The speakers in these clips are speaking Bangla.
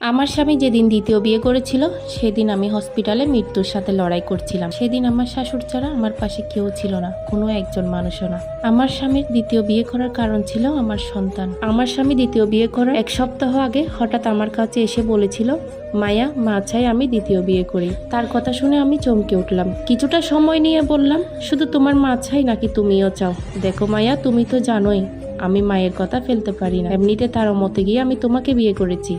আমার স্বামী যেদিন দ্বিতীয় বিয়ে করেছিল, সেদিন আমি হসপিটালে মৃত্যুর সাথে লড়াই করছিলাম। সেদিন আমার শাশুড় ছাড়া আমার পাশে কেউ ছিল না, কোনো একজন মানুষও না। আমার স্বামীর দ্বিতীয় বিয়ে করার কারণ ছিল আমার সন্তান। আমার স্বামী দ্বিতীয় বিয়ে করার এক সপ্তাহ আগে হঠাৎ আমার কাছে এসে বলেছিল, মায়া, মা চাই আমি দ্বিতীয় বিয়ে করি। তার কথা শুনে আমি চমকে উঠলাম। কিছুটা সময় নিয়ে বললাম, শুধু তোমার মা চাই নাকি তুমিও চাও? দেখো মায়া, তুমি তো জানোই আমি মায়ের কথা ফেলতে পারি না। এমনিতে তার মতে গিয়ে আমি তোমাকে বিয়ে করেছি।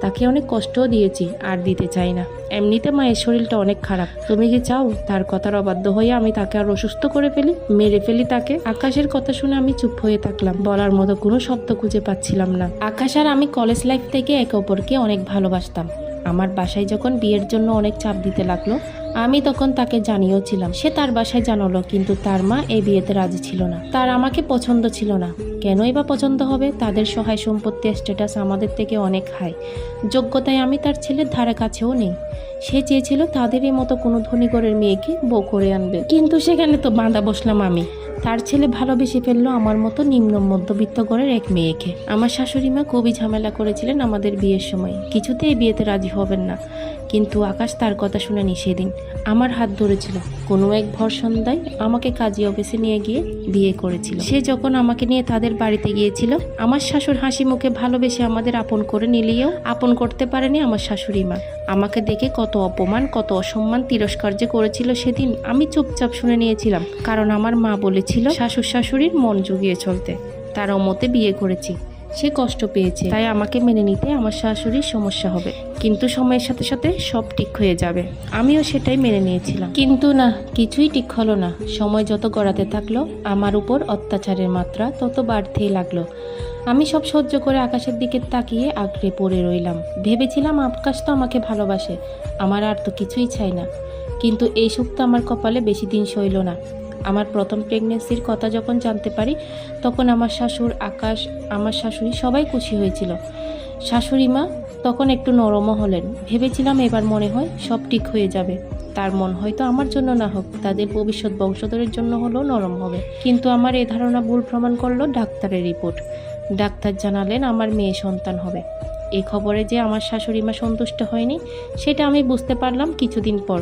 তাকে অনেক কষ্টও দিয়েছি, আর দিতে চাই না। এমনিতে মায়ের শরীরটা অনেক খারাপ। তুমি কি চাও তার কথার অবাধ্য হয়ে আমি তাকে আর অসুস্থ করে ফেলি? মেরে ফেলি তাকে? আকাশের কথা শুনে আমি চুপ হয়ে থাকলাম। বলার মতো কোনো শব্দ খুঁজে পাচ্ছিলাম না। আকাশ আর আমি কলেজ লাইফ থেকে একে অপরকে অনেক ভালোবাসতাম। আমার বাসায় যখন বিয়ের জন্য অনেক চাপ দিতে লাগল আমি তখন তাকে জানিয়েও ছিলাম, সে তার বাসায় জানালো, কিন্তু তার মা এই বিয়েতে রাজি ছিল না। তার আমাকে পছন্দ ছিল না। কেনই বা পছন্দ হবে? তাদের সহায় সম্পত্তি স্ট্যাটাস আমাদের থেকে অনেক হাই যোগ্যতায় আমি তার ছেলের ধারে কাছেও নেই। সে চেয়েছিল তাদেরই মতো কোনো ধনীগরের মেয়েকে বউ করে আনবে। কিন্তু সেখানে তো বাঁধা বসলাম আমি। তার ছেলে ভালোবেসে ফেলল আমার মতো নিম্ন মধ্যবিত্ত ঘরের এক মেয়েকে। আমার শাশুড়ি মা খুবই ঝামেলা করেছিলেন আমাদের বিয়ের সময়। কিছুতেই বিয়েতে রাজি হবেন না। কিন্তু আকাশ তার কথা শুনেনি সেদিন। আমার হাত ধরেছিল। কোনো এক ভর সন্ধ্যায় আমাকে কাজী অফিসে নিয়ে গিয়ে বিয়ে করেছিল। সে যখন আমাকে নিয়ে তাদের বাড়িতে গিয়েছিল, আমার শাশুর হাসি মুখে ভালোবেসে আমাদের আপন করে নিলেও আপন করতে পারেনি আমার শাশুড়ি মা। আমাকে দেখে কত অপমান, কত অসম্মান তিরস্কার যে করেছিল সেদিন আমি চুপচাপ শুনে নিয়েছিলাম। কারণ আমার মা বলেছিল, শাশুর শাশুড়ির মন জুগিয়ে চলতে। তার মতে বিয়ে করেছি। সে কষ্ট পেয়েছে। তাই আমাকে মেনে নিতে আমার শাশুড়ির সমস্যা হবে। কিন্তু সময়ের সাথে সাথে সব ঠিক হয়ে যাবে। আমিও সেটাই মেনে নিয়েছিলাম। কিন্তু না, কিছুই ঠিক হলো না। সময় যত গড়াতে থাকল, আমার উপর অত্যাচারের মাত্রা তত বাড়তেই লাগল। আমি সব সহ্য করে আকাশের দিকে তাকিয়ে আঁকড়ে পড়ে রইলাম। ভেবেছিলাম আকাশ তো আমাকে ভালোবাসে। আমার আর তো কিছুই চাই না। কিন্তু এই সুখ তো আমার কপালে বেশি দিন সইল না। আমার প্রথম প্রেগনেন্সির কথা যখন জানতে পারি, তখন আমার শাশুর আকাশ, আমার শাশুড়ি সবাই খুশি হয়েছিল। শাশুড়ি মা তখন একটু নরমও হলেন। ভেবেছিলাম এবার মনে হয় সব ঠিক হয়ে যাবে। তার মন হয়তো আমার জন্য না হোক, তাদের ভবিষ্যৎ বংশধরের জন্য হলেও নরম হবে। কিন্তু আমার এ ধারণা ভুল প্রমাণ করল ডাক্তারের রিপোর্ট। ডাক্তার জানালেন আমার মেয়ে সন্তান হবে। এই খবরে যে আমার শাশুড়ি মা সন্তুষ্ট হয়নি, সেটা আমি বুঝতে পারলাম কিছুদিন পর।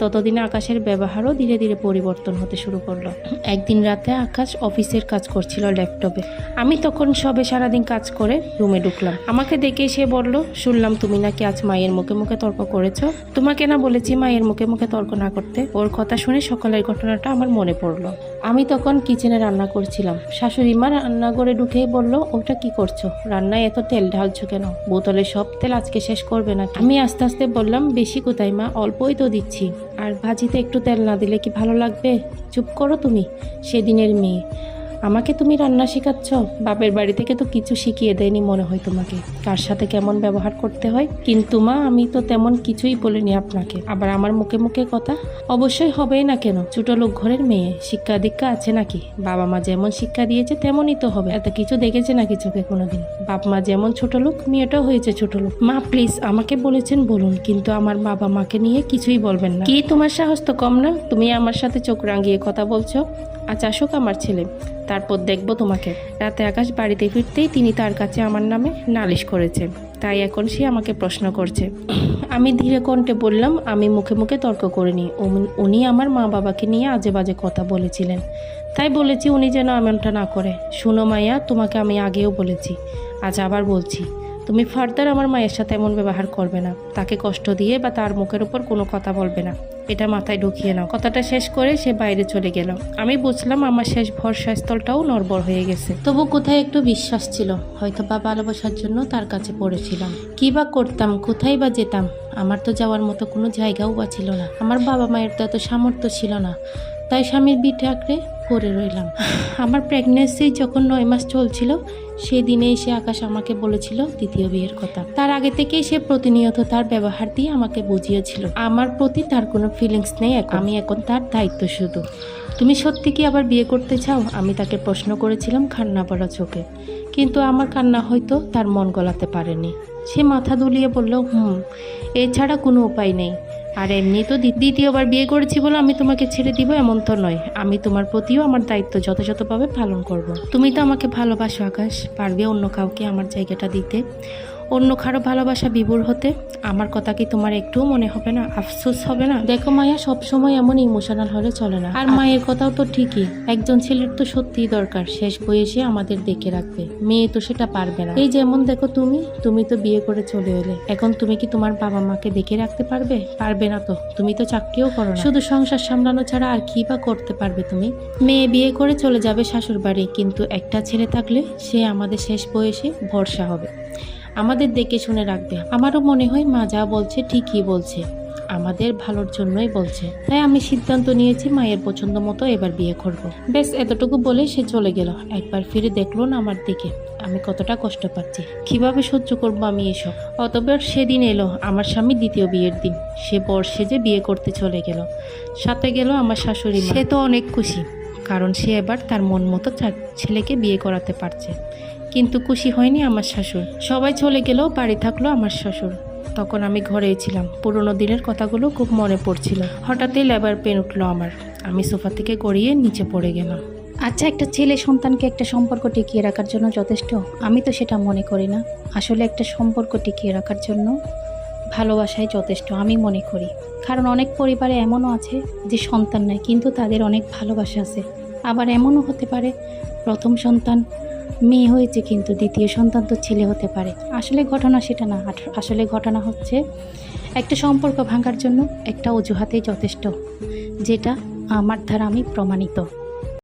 ততদিনে আকাশের ব্যবহারও ধীরে ধীরে পরিবর্তন হতে শুরু করল। একদিন রাতে আকাশ অফিসের কাজ করছিল ল্যাপটপে। আমি তখন সবে সারাদিন কাজ করে রুমে ঢুকলাম। আমাকে দেখে সে বলল, শুনলাম তুমি নাকি আজ মায়ের মুখে মুখে তর্ক করেছ? তোমাকে না বলেছি মায়ের মুখে মুখে তর্ক না করতে। ওর কথা শুনে সকালের ঘটনাটা আমার মনে পড়ল। আমি তখন কিচেনে রান্না করছিলাম। শাশুড়ি মা রান্নাঘরে ঢুকে বলল, ওটা কি করছ? রান্নায় এত তেল ঢালছো কেন? বোতলে সব তেল আজকে শেষ করবে না আমি আস্তে আস্তে বললাম, বেশি কোথায় মা? অল্পই তো দিচ্ছি। আর ভাজিতে একটু তেল না দিলে কি ভালো লাগবে? চুপ করো তুমি সেদিনের মেয়ে। আমাকে তুমি রান্না শেখাচ্ছ? বাপের বাড়ি থেকে তো কিছু শিখিয়ে দেয়নি মনে হয় তোমাকে। কার সাথে কেমন ব্যবহার করতে হয়? কিন্তু মা, আমি তো তেমন কিছুই বলিনি আপনাকে। আবার আমার মুখে মুখে কথা? অবশ্যই হবেই না কেন? ছোট লোক ঘরের মেয়ে। শিক্ষা দীক্ষা আছে নাকি? বাবা মা যেমন শিক্ষা দিয়েছে, তেমনই তো হবে। এত কিছু দেখেছে নাকি চোখে কোনোদিন? বাপ মা যেমন ছোট লোক, মেয়েটাও হয়েছে ছোট লোক। মা প্লিজ আমাকে বলেছেন বলুন, কিন্তু আমার বাবা মাকে নিয়ে কিছুই বলবেন না। কি তোমার সাহস তো কম না? তুমি আমার সাথে চোখ রাঙিয়ে কথা বলছো। আজ আসুক আমার ছেলে, তারপর দেখব তোমাকে। রাতে আকাশ বাড়িতে ফিরতেই তিনি তার কাছে আমার নামে নালিশ করেছে তাই এখন সে আমাকে প্রশ্ন করছে। আমি ধীরে কণ্ঠে বললাম, আমি মুখে মুখে তর্ক করিনি। উনি- আমার মা বাবাকে নিয়ে আজে বাজে কথা বলেছিলেন। তাই বলেছি উনি যেন এমনটা না করে। শুনো মাইয়া তোমাকে আমি আগেও বলেছি, আজ আবার বলছি। তুমি ফার্দার আমার মায়ের সাথে এমন ব্যবহার করবে না। তাকে কষ্ট দিয়ে বা তার মুখের উপর কোনো কথা বলবে না। এটা মাথায় ঢুকিয়ে নাও। কথাটা শেষ করে সে বাইরে চলে গেল। আমি বুঝলাম আমার শেষ ভরসা স্থলটাও নড়বড় হয়ে গেছে। তবু কোথায় একটু বিশ্বাস ছিল। হয়তো বা ভালোবাসার জন্য তার কাছে পড়েছিলাম। কি বা করতাম, কোথায় বা যেতাম, আমার তো যাওয়ার মতো কোনো জায়গাও বা ছিল না। আমার বাবা মায়ের তো এত সামর্থ্য ছিল না। তাই স্বামীর বিটে আঁকড়ে পড়ে রইলাম। আমার প্রেগনেন্সি যখন নয় মাস চলছিল সেই দিনে এসে আকাশ আমাকে বলেছিল দ্বিতীয় বিয়ের কথা। তার আগে থেকেই সে প্রতিনিয়ত তার ব্যবহার দিয়ে আমাকে বুঝিয়েছিল। আমার প্রতি তার কোনো ফিলিংস নেই। আমি এখন তার দায়িত্ব শুধু। তুমি সত্যি কি আবার বিয়ে করতে চাও? আমি তাকে প্রশ্ন করেছিলাম কান্না পড়া চোখে। কিন্তু আমার কান্না হয়তো তার মন গলাতে পারেনি। সে মাথা দুলিয়ে বলল, হুম, এছাড়া কোনো উপায় নেই। আর এমনি তো দ্বি- দ্বিতীয়বার বিয়ে করেছি বলে আমি তোমাকে ছেড়ে দিব এমন তো নয়। আমি তোমার প্রতিও আমার দায়িত্ব যথাযথভাবে পালন করব। তুমি তো আমাকে ভালোবাসো, আকাশ। পারবে অন্য কাউকে আমার জায়গাটা দিতে। অন্য কারও ভালোবাসা বিভোর হতে আমার কথা কি তোমার একটুও মনে হবে না? আফসোস হবে না? দেখো মায়া সবসময় এমন ইমোশনাল হলে চলে না। আর মায়ের কথাও তো ঠিকই। একজন ছেলের তো সত্যিই দরকার। শেষ বয়সে আমাদের দেখে রাখবে। মেয়ে তো সেটা পারবে না। এই যেমন দেখো তুমি তুমি তো বিয়ে করে চলে এলে। এখন তুমি কি তোমার বাবা মাকে দেখে রাখতে পারবে? পারবে না তো। তুমি তো চাকরিও করো না। শুধু সংসার সামলানো ছাড়া আর কি বা করতে পারবে তুমি? মেয়ে বিয়ে করে চলে যাবে শাশুর বাড়ি কিন্তু একটা ছেলে থাকলে সে আমাদের শেষ বয়সে ভরসা হবে। আমাদের দেখে শুনে রাখবে। আমারও মনে হয় মা যা বলছে ঠিকই বলছে। আমাদের ভালোর জন্যই বলছে। তাই আমি সিদ্ধান্ত নিয়েছি মায়ের পছন্দ মতো এবার বিয়ে করব। বেশ, এতটুকু বলে সে চলে গেল। একবার ফিরে দেখল না আমার দিকে। আমি কতটা কষ্ট পাচ্ছি। কীভাবে সহ্য করব আমি এসব? অতবার সেদিন এলো আমার স্বামী দ্বিতীয় বিয়ের দিন। সে বর সেজে বিয়ে করতে চলে গেল। সাথে গেল আমার শাশুড়ি সে তো অনেক খুশি, কারণ সে এবার তার মন মতো ছেলেকে বিয়ে করাতে পারছে। কিন্তু খুশি হয়নি আমার শাশুড়। সবাই চলে গেলেও বাড়ি থাকল আমার শ্বশুর তখন আমি ঘরেই ছিলাম। পুরোনো দিনের কথাগুলো খুব মনে পড়ছিল। হঠাৎই লেবার পেন উঠল আমার। আমি সোফা থেকে গড়িয়ে নিচে পড়ে গেলাম। আচ্ছা একটা ছেলে সন্তানকে একটা সম্পর্ক টিকিয়ে রাখার জন্য যথেষ্ট। আমি তো সেটা মনে করি না। আসলে একটা সম্পর্ক টিকিয়ে রাখার জন্য ভালোবাসাই যথেষ্ট, আমি মনে করি। কারণ অনেক পরিবারে এমনও আছে যে সন্তান নেই, কিন্তু তাদের অনেক ভালোবাসা আছে। আবার এমনও হতে পারে প্রথম সন্তান মেয়ে হয়েছে কিন্তু দ্বিতীয় সন্তান তো ছেলে হতে পারে। আসলে ঘটনা সেটা না। আসলে ঘটনা হচ্ছে, একটা সম্পর্ক ভাঙার জন্য একটা অজুহাতেই যথেষ্ট, যেটা আমার দ্বারা আমি প্রমাণিত।